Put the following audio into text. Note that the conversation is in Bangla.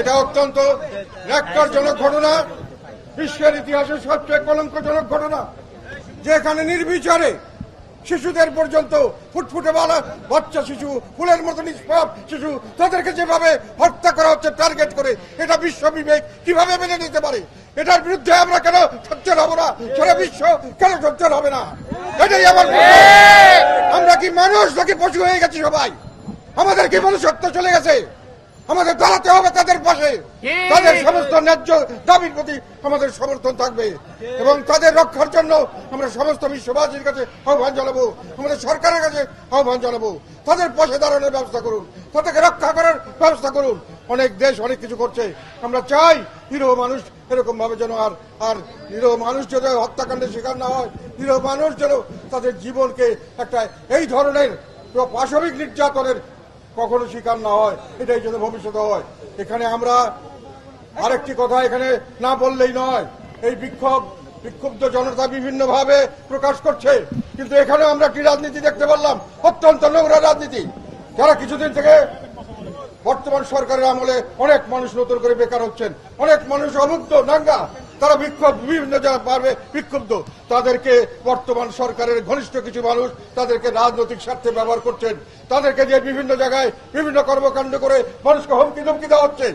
এটা অত্যন্ত ন্যাক্কারজনক ঘটনা। বিশ্বের ইতিহাসে সবচেয়ে কলঙ্কজনক ঘটনা। যেখানে নির্বিচারে শিশুদের পর্যন্ত ফুটফুটে বালা বাচ্চা শিশু ফুলের মতো নিষ্পাপ শিশু তাদেরকে যেভাবে হত্যা করা হচ্ছে টার্গেট করে এটা বিশ্ব বিবেক কীভাবে মেনে নিতে পারে? এটার বিরুদ্ধে আমরা কেন সোচ্চার হব না? সারা বিশ্ব কেন সোচ্চার হবে না? এটাই আমার আমরা কি মানুষ নাকি পশু হয়ে গেছি সবাই? আমাদের কি মনুষ্যত্ব চলে গেছে? আমাদের দাঁড়াতে হবে তাদের পাশে। তাদের সমস্ত ন্যায্য দাবির প্রতি আমাদের সমর্থন থাকবে এবং তাদের রক্ষার জন্য আমরা সমস্ত বিশ্ববাসীর কাছে আহ্বান জানাব আমাদের সরকারের কাছে আহ্বান জানাব। তাদের পাশে দাঁড়ানোর ব্যবস্থা করুন তাদেরকে রক্ষা করার ব্যবস্থা করুন। অনেক দেশ অনেক কিছু করছে। আমরা চাই নিরহ মানুষ এরকম ভাবে যেন আর আর নিরহ মানুষ যেন হত্যাকাণ্ডের শিকার না হয় নিরহ মানুষ যেন তাদের জীবনকে একটা এই ধরনের পাশবিক নির্যাতনের কখনো শিকার না হয়, এটাই যেন ভবিষ্যতে হয়। এখানে আমরা আরেকটি কথা এখানে না বললেই নয়। এই বিক্ষোভ, বিক্ষুব্ধ জনতা বিভিন্ন ভাবে প্রকাশ করছে। কিন্তু এখানে আমরা কি রাজনীতি দেখতে পারলাম? অত্যন্ত নোংরা রাজনীতি। যারা কিছুদিন থেকে বর্তমান সরকারের আমলে অনেক মানুষ নতুন করে বেকার হচ্ছেন, অনেক মানুষ অমুক্ত, নাঙ্গা। তারা বিক্ষোভ, বিভিন্ন জায়গায় পারবে বিক্ষুব্ধ, তাদেরকে বর্তমান সরকারের ঘনিষ্ঠ কিছু মানুষ তাদেরকে রাজনৈতিক স্বার্থে ব্যবহার করছেন। তাদেরকে দিয়ে বিভিন্ন জায়গায় বিভিন্ন কর্মকাণ্ড করে মানুষকে হুমকি ধমকি দেওয়া হচ্ছে।